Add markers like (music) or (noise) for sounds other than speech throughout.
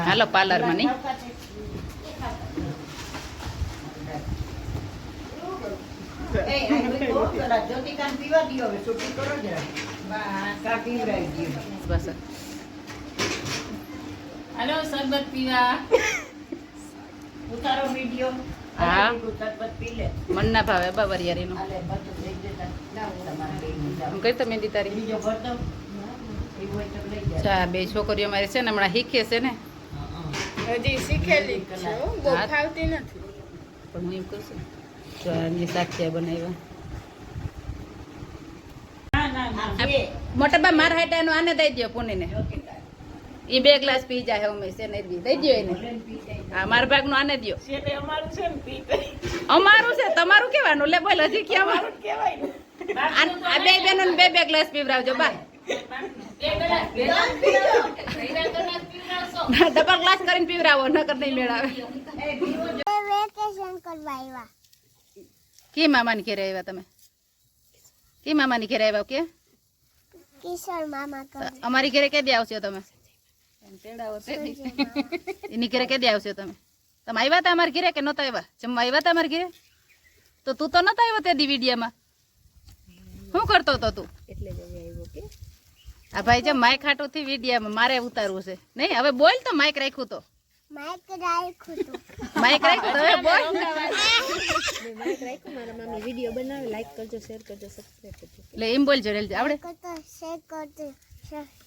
હાલો પાર્લરમાં નહીં હાલો શરબત પીવા. ઉતારો વીડિયો. હા. મન ના ભાવે. હું કઈ તમે મહેંદી તારી? બીજો ભરતો એવું હોય તો લઈ જાય ચા બે છોકરીઓ મારી છે ને હમણાં શીખે છે ને? હજી શીખેલી છે બહુ ફાવતી નથી. પણ હું એમ કહું છું બનાવ્યા. મોટા બા મારા હાટાનું આને દઈ દો પુનીને. એ બે ગ્લાસ પી જાય અમે છે ને દઈ દો એને. ને. હા મારા ભાગનું આને દો અમારું છે ને પી ગઈ. અમારું છે તમારું કેવાનું લે બોલ હજી ક્યાં અમારું જ કહેવાય ને. આ બે બેનો બે બે ગ્લાસ પીવડાવજો બા. ડબલ ગ્લાસ કરીને પીવડાવો નકર નહીં મેળાવે. કે મામાની ઘેરે આવ્યા તમે? કે મામાની ઘેરે આવ્યા કે? કિશોર મામા અમારી ઘેરે કેદી આવશો તમે? એની ઘેરે કેદી આવશો તમે તમે આવ્યા હતા અમારા ઘેરે કે નહોતા આવ્યા જમવા આવ્યા હતા અમારા ઘેરે તો તું તો નતો આવ્યો તે દી વિડીયામાં શું કરતો હતો તું આ ભાઈ જે માઇક હાટું થી વિડીયામાં મારે ઉતારવું છે નહીં હવે બોલ તો માઇક રાખ્યું તો માઇક રાખ્યું માઇક રાખ્યું તો હવે બોલ એટલે એમ બોલજો રેલજો આવડે શેર સબસ્ક્રાઇબ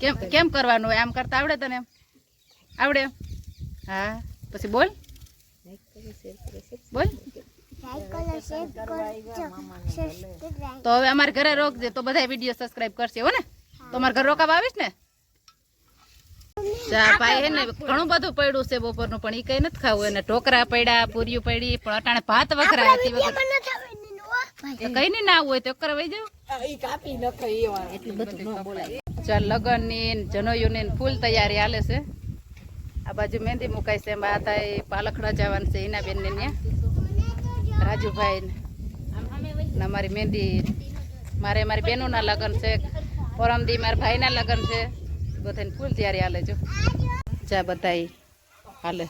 કેમ કેમ કરવાનું હોય? આમ કરતા આવડે તને? આવડે? એમ હા પછી બોલ. બોલ. લાઈક કરો શેર કરજો સબસ્ક્રાઇબ તો હવે અમારે ઘરે રોકજે તો બધા વીડિયો સબસ્ક્રાઇબ કરશે હો ને? તો અમારે ઘર રોકાવા આવીશ ને? ચા ભાઈ હે ને ઘણું બધું પડ્યું છે બપોરનું પણ એ કઈ નથી ખાવું. એને ઢોકરા પડ્યા પૂરીઓ પડી પણ અટાણે ભાત વખરા હતી વખત. તો કઈ નહીં ના આવું હોય તો કરવા જાવ ઈ કાપી નખે એટલું બધું બોલાય. ચાલ લગનની જનોયું ની ફૂલ તૈયારી હાલે છે. આ બાજુ મહેંદી મુકાય છે એમાં આ એ પાલખડા જવાનું છે એના બેન ને. ત્યાં રાજુભાઈ અમારી મહેંદી મારે મારી બહેનોના લગ્ન છે પરમદી મારા ભાઈના લગ્ન છે. બધાને ફૂલ તૈયારી હાલે જો. ચા બધાય હાલે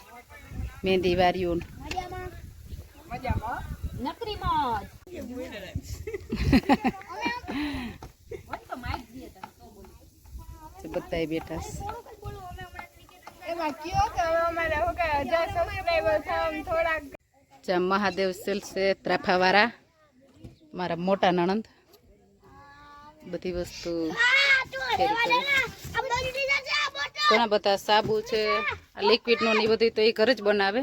મહેંદી વાર્યું (laughs) બધાય બેઠા છે એમાં કયો કે હવે અમારે શું કે હજાર સબસ્ક્રાઈબર થવા થોડાક. જ્યાં મહાદેવ સેલ છે ત્રાફાવાળા મારા મોટા નણંદ. બધી વસ્તુ ઘણા બધા સાબુ છે લિક્વિડનું ને બધું તો એ ઘરે જ બનાવે.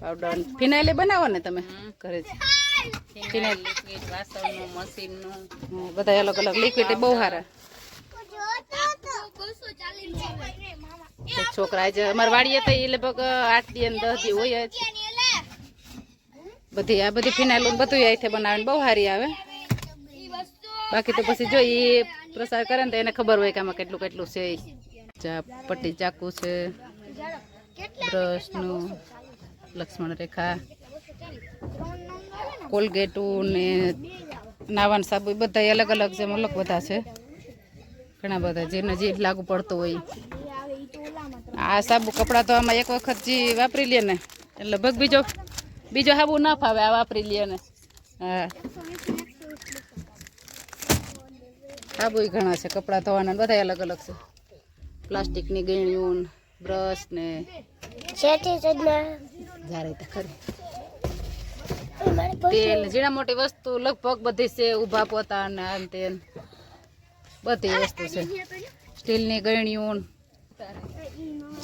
પાવડર ફિનાઇલ બનાવો ને તમે? ઘરે જ. ફિનાઇલ. લિક્વિડ વાસણનું મશીનનું. બધા અલગ અલગ લિક્વિડ બહુ સારા. છોકરા આજે અમારા વાડીએ તો એ લગભગ આઠ દી અને દસ દી હોય જ. બધી આ બધી ફિનાઇલ બધું અહીંથી બનાવે બહુ સારી આવે. બાકી તો પછી જો એ પ્રસાર કરે ને તો એને ખબર હોય કે આમાં કેટલું કેટલું છે. ચા પટ્ટી ચાકુ છે બ્રશનું લક્ષ્મણ રેખા કોલગેટું ને નાવાન સાબુ બધા અલગ અલગ જેમ અલગ બધા છે. ઘણા બધા જેને જે લાગુ પડતું હોય. આ સાબુ કપડાં તો આમાં એક વખત જે વાપરી લે ને એટલે લગભગ બીજો બીજો સાબુ ના ફાવે આ વાપરી લે ને. હા. સાબુ ઘણા છે કપડાં ધોવાના બધા અલગ અલગ છે. પ્લાસ્ટિકની ગણીઓ બ્રશ ને. તેલ જીણા મોટી વસ્તુ લગભગ બધી છે ઊભા પોતા ને આમ તેમ. બધી વસ્તુ છે. સ્ટીલની ગળણીઓ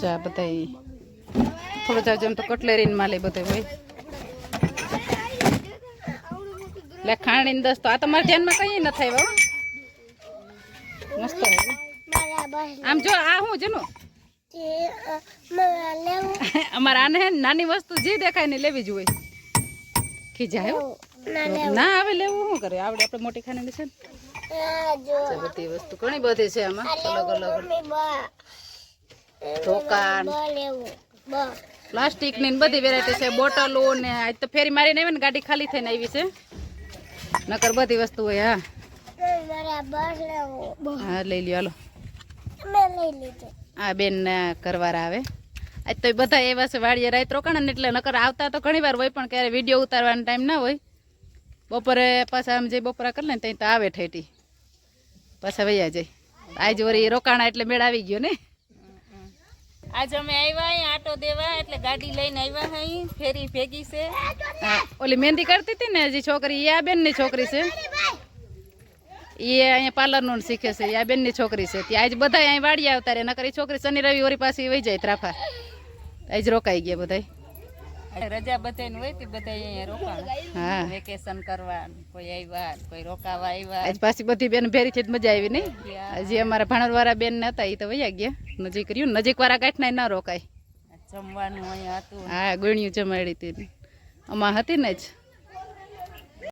ચા બધા થોડો જાજુ તો કટલેરી ને માલે બધે હોય. એટલે ખાણી દસ તો આ તમારા ધ્યાનમાં કઈ ન થાય બાબા મસ્ત આમ જો આ હું જનો? અમારે આને નાની વસ્તુ જે દેખાય ને લેવી જ હોય. ખીજાય. ના હવે આવે લેવું શું કરે? આવડે આપણે મોટી ખાને છે ને. બધી વસ્તુ ઘણી બધી છે આમાં. અલગ અલગ. ઢોકાન પ્લાસ્ટિકની બધી વેરાયટી છે. બોટલો ને આજ તો ફેરી મારીને આવી ને ગાડી ખાલી થઈને આવી છે. નકર બધી વસ્તુ હોય હા. હા લઈ લ્યો હાલો. આ બેન કરવારા આવે. આજ તો બધા એવા છે વાડીએ રાત રોકાણ ને એટલે નકર આવતા તો ઘણી વાર હોય પણ ક્યારે વીડિયો ઉતારવાનો ટાઈમ ના હોય. બપોરે પાછા આમ જે બપોરા કરી લે ને ત્યાં તો આવે ઠેટી પાછા વૈયા જાય. આજ વળી રોકાણા એટલે મેળ આવી ગયો ને. આજ અમે આવ્યા અહીં આટો દેવા એટલે ગાડી લઈને આવ્યા અહીં ફેરી ભેગી છે. ઓલી મહેંદી કરતી હતી ને હજી છોકરી એ આ બેનની છોકરી છે. એ અહીંયા પાર્લરનું શીખે છે આ બેનની છોકરી છે. ત્યાં આજ બધા અહીં વાડી આવતા રહે નકર એ છોકરી શનિ રવિ ઓરી પાસે વહી જાય ત્રાફા આજ રોકાઈ ગયા બધા રજા બધાને હોય તે બધા અહીંયા રોકાણ? હા. વેકેશન કરવા કોઈ આવ્યા કોઈ રોકાવા આવ્યા. આજ પાછી બધી બેન ભેરી છે મજા આવી નહીં હજી અમારા ભાણરવાળા બેન હતા એ તો વયા ગયા. નજીક રહ્યું નજીક વાળા ગાંઠના ના રોકાય. જમવાનું અહીંયા હતું. હા ગોળીયું જમાડી હતી અમા હતી ને જ.